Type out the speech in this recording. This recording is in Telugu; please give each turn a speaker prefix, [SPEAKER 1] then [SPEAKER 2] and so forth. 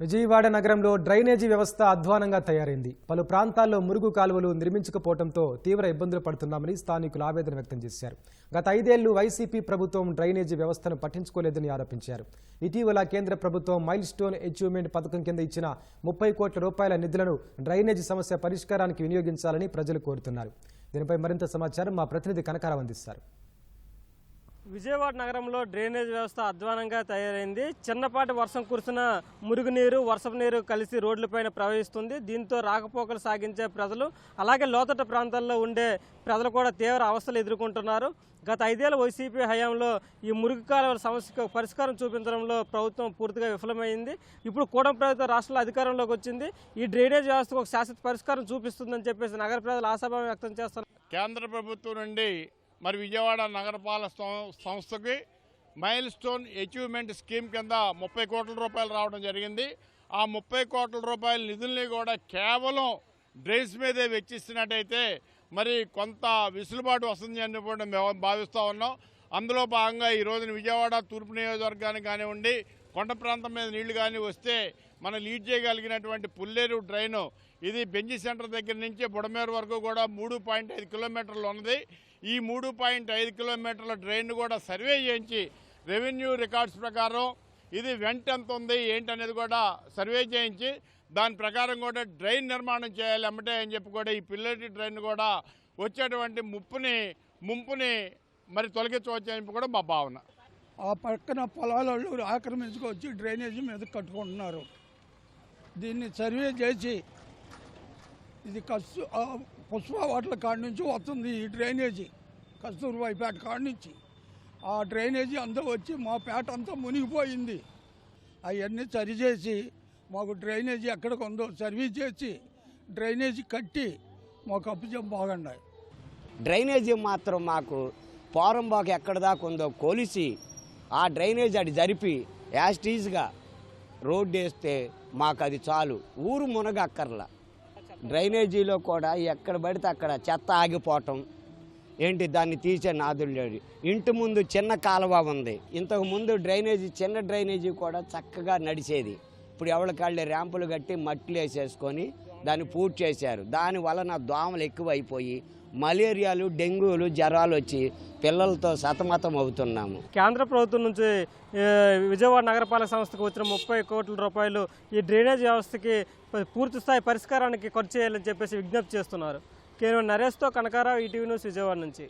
[SPEAKER 1] విజయవాడ నగరంలో డ్రైనేజీ వ్యవస్థ అధ్వానంగా తయారైంది. పలు ప్రాంతాల్లో మురుగు కాలువలు నిర్మించకపోవడంతో తీవ్ర ఇబ్బందులు పడుతున్నామని స్థానికులు ఆవేదన వ్యక్తం చేశారు. గత ఐదేళ్ళు వైసీపీ ప్రభుత్వం డ్రైనేజీ వ్యవస్థను పట్టించుకోలేదని ఆరోపించారు. ఇటీవల కేంద్ర ప్రభుత్వం మైల్ స్టోన్ అచీవ్మెంట్ పథకం కింద ఇచ్చిన ముప్పై కోట్ల రూపాయల నిధులను డ్రైనేజీ సమస్య పరిష్కారానికి వినియోగించాలని ప్రజలు కోరుతున్నారు. దీనిపై మరింత సమాచారం మా ప్రతినిధి కనకారావు అందిస్తారు.
[SPEAKER 2] విజయవాడ నగరంలో డ్రైనేజ్ వ్యవస్థ అధ్వానంగా తయారైంది. చిన్నపాటి వర్షం కురిసిన మురుగునీరు వర్షపు నీరు కలిసి రోడ్లపైన ప్రవహిస్తుంది. దీంతో రాకపోకలు సాగించే ప్రజలు అలాగే లోతట ప్రాంతాల్లో ఉండే ప్రజలు కూడా తీవ్ర అవస్థలు ఎదుర్కొంటున్నారు. గత ఐదేళ్ళ వైసీపీ హయాంలో ఈ మురుగు కాలువల సమస్యకు పరిష్కారం చూపించడంలో ప్రభుత్వం పూర్తిగా విఫలమైంది. ఇప్పుడు కూడం ప్రభుత్వం రాష్ట్రంలో అధికారంలోకి వచ్చింది. ఈ డ్రైనేజ్ వ్యవస్థకు ఒక శాశ్వత పరిష్కారం చూపిస్తుందని చెప్పేసి నగర ప్రజలు ఆశాభావం వ్యక్తం చేస్తున్నారు.
[SPEAKER 3] కేంద్ర ప్రభుత్వం నుండి మరి విజయవాడ నగరపాలక సంస్థకి మైల్ స్టోన్ అచీవ్మెంట్ స్కీమ్ కింద ముప్పై కోట్ల రూపాయలు రావడం జరిగింది. ఆ ముప్పై కోట్ల రూపాయల నిధుల్ని కూడా కేవలం డ్రైన్స్ మీదే వెచ్చిస్తున్నట్టయితే మరి కొంత విసులుబాటు వస్తుంది అని కూడా మేము భావిస్తూ ఉన్నాం. అందులో భాగంగా ఈ రోజున విజయవాడ తూర్పు నియోజకవర్గానికి కానివ్వండి కొండ ప్రాంతం మీద నీళ్ళు కానీ వస్తే మనం లీడ్ చేయగలిగినటువంటి పుల్లేరు డ్రైను. ఇది బెంజి సెంటర్ దగ్గర నుంచి బుడమేరు వరకు కూడా మూడు పాయింట్ ఐదు కిలోమీటర్లు ఉన్నది. ఈ మూడు పాయింట్ ఐదు కిలోమీటర్ల డ్రైన్ కూడా సర్వే చేయించి రెవెన్యూ రికార్డ్స్ ప్రకారం ఇది వెంట ఎంత ఉంది ఏంటి అనేది కూడా సర్వే చేయించి దాని ప్రకారం కూడా డ్రైన్ నిర్మాణం చేయాలి అమ్మటే అని చెప్పి కూడా ఈ పిల్లటి డ్రైన్ కూడా వచ్చేటువంటి ముప్పుని ముంపుని మరి తొలగించవచ్చు అని కూడా మా భావన.
[SPEAKER 4] ఆ పక్కన పొలాలు ఆక్రమించుకొచ్చి డ్రైనేజీ మీద కట్టుకుంటున్నారు. దీన్ని సర్వే చేసి ఇది కస్తూ ఆ పుష్ప వాటల కాడి నుంచి వస్తుంది ఈ డ్రైనేజీ కస్తూర్బాయిపేట కాడి నుంచి. ఆ డ్రైనేజీ అంతా వచ్చి మా పేట అంతా మునిగిపోయింది. అవన్నీ సరిచేసి మాకు డ్రైనేజీ ఎక్కడికి ఉందో సర్వీస్ చేసి డ్రైనేజీ కట్టి మాకు అప్పచెం బాగుండాయి
[SPEAKER 5] డ్రైనేజీ మాత్రం మాకు పోరంబాకు ఎక్కడ దాకా ఉందో కొలిసి ఆ డ్రైనేజీ అటు జరిపి యాస్టీజ్గా రోడ్డు వేస్తే మాకు అది చాలు. ఊరు మునగక్కర్లా. డ్రైనేజీలో కూడా ఎక్కడ పడితే అక్కడ చెత్త ఆగిపోవటం. ఏంటి దాన్ని తీసే నాదులు లేడు. ఇంటి ముందు చిన్న కాలువ ఉంది. ఇంతకు ముందు డ్రైనేజీ చిన్న డ్రైనేజీ కూడా చక్కగా నడిచేది. ఇప్పుడు ఎవరికాళ్ళే ర్యాంపులు కట్టి మట్టిలు వేసేసుకొని దాన్ని పూర్తి చేశారు. దాని వలన దోమలు ఎక్కువైపోయి మలేరియాలు డెంగ్యూలు జ్వరాలు వచ్చి పిల్లలతో సతమతం అవుతున్నాము.
[SPEAKER 2] కేంద్ర ప్రభుత్వం నుంచి విజయవాడ నగరపాలక సంస్థకు వచ్చిన ముప్పై కోట్ల రూపాయలు ఈ డ్రైనేజ్ వ్యవస్థకి పూర్తి స్థాయి పరిష్కారానికి ఖర్చు చేయాలని చెప్పేసి విజ్ఞప్తి చేస్తున్నారు. కేవలం నరేష్తో కనకారావు ఈటీవీ న్యూస్ విజయవాడ నుంచి.